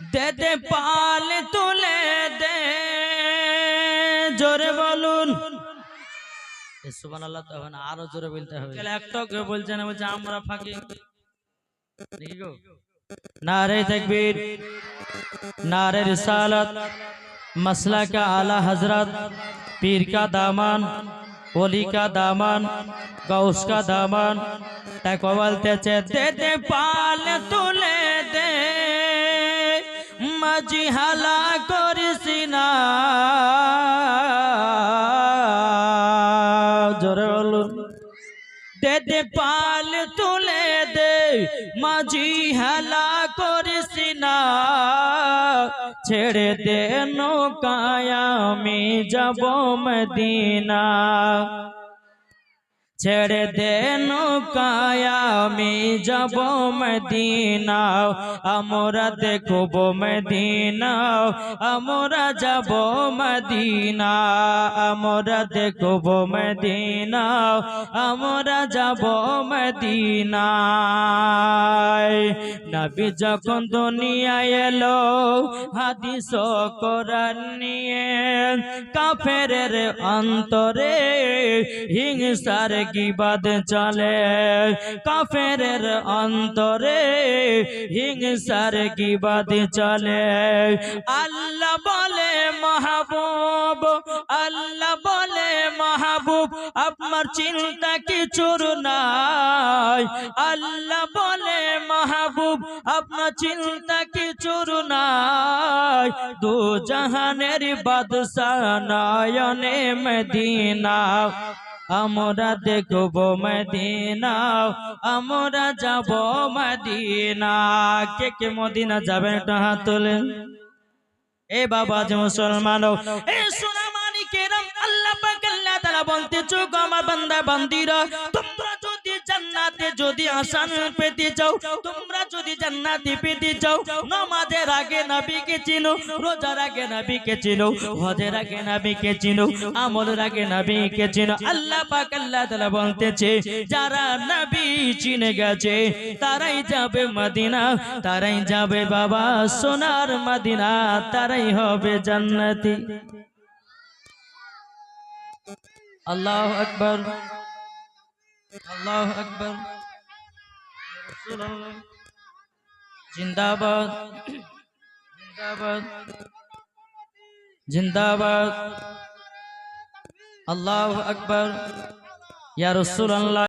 দে দে পাল তুলে দে জোরে বলুন। সুবান আল্লাহ তখন আরও জোরে বলতে হবে। একটা বলছে না বলছে আমরা ফাঁকি। নারে তকবীর নারে রিসালাত মসলা কা আলা হযরত পীর কা দামান ওলি কা দামান গাউস কা দামান তাকে বলতেছে দে দে পাল তুলে দে। মাঝি হালা করিস না। জোরে বলুন। পাল তুলে দে মাঝি হেলা করিস না। ছেড়ে দে নৌকায়, আমি যাব মদিনা। ছেড়ে দে নৌকায়, আমি যাব মদিনা আমরা দেখব মদিনা আমরা যাব মদিনা আমরা দেখব মদিনা আমরা যাব মদিনায়। নবী যখন দুনিয়ায় এলো, হাদিস কোরআন নিয়ে, কাফেরের অন্তরে হিংসার গিবাদ চলে? কাফেরের অন্তরে হিংসার গিবাদ চলে? আল্লাহ বলে, মাহবুব, আল্লাহ বলে, মাহবুব, আপনার চিন্তা কিছুর নাই। আল্লাহ বলে, মাহবুব, আপনার চিন্তা কিছুর নাই। দু জাহানের বাদশাহ নয়নে মদিনা আমরা দেখব মদিনা, আমরা যাব মদিনা। কে কে মদিনা যাবেন একটা হাত তোলেন। এ বাবা যে মুসলমান এ আল্লাহ তাআলা বলতে চোখ আমার বান্দা বান্দিরা জান্নাতে যদি আসান পেতে চাও, তোমরা যদি জান্নাতে পেতে চাও, নামাজের আগে নবীকে চিনো, রোজার আগে নবীকে চিনো, হজের আগে নবীকে চিনো, আমলের আগে নবীকে চিনো। আল্লাহ পাক আল্লাহ তাআলা বলতেছে, যারা নবী চিনে গেছে, তারাই যাবে মদিনা, তারাই যাবে বাবা সোনার মদিনা, তারাই হবে জান্নাতি। আল্লাহ আকবর। আল্লাহ আকবর। জিন্দাবাদ। জিন্দাবাদ। জিন্দাবাদ। আল্লাহ আকবর।